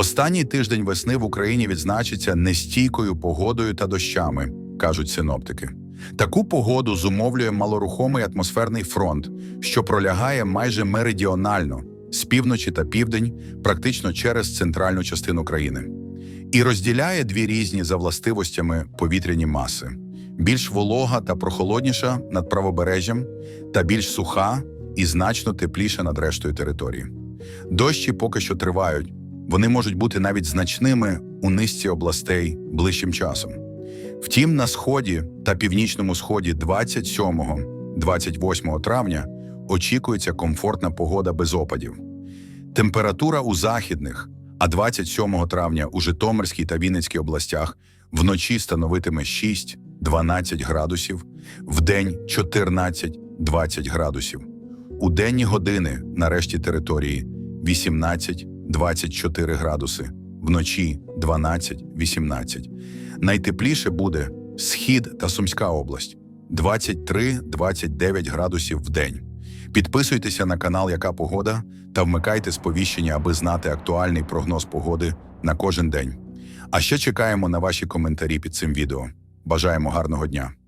Останній тиждень весни в Україні відзначиться нестійкою погодою та дощами, кажуть синоптики. Таку погоду зумовлює малорухомий атмосферний фронт, що пролягає майже меридіонально з півночі та південь, практично через центральну частину країни, і розділяє дві різні за властивостями повітряні маси: більш волога та прохолодніша над правобережжям, та більш суха і значно тепліша над рештою території. Дощі поки що тривають. Вони можуть бути навіть значними у низці областей ближчим часом. Втім, на сході та північному сході 27-28 травня очікується комфортна погода без опадів. Температура у західних, а 27 травня у Житомирській та Вінницькій областях вночі становитиме 6-12 градусів, вдень 14-20 градусів. У денні години на решті території 18-24 градуси, вночі 12-18. Найтепліше буде Схід та Сумська область 23-29 градусів в день. Підписуйтеся на канал Яка Погода та вмикайте сповіщення, аби знати актуальний прогноз погоди на кожен день. А ще чекаємо на ваші коментарі під цим відео. Бажаємо гарного дня!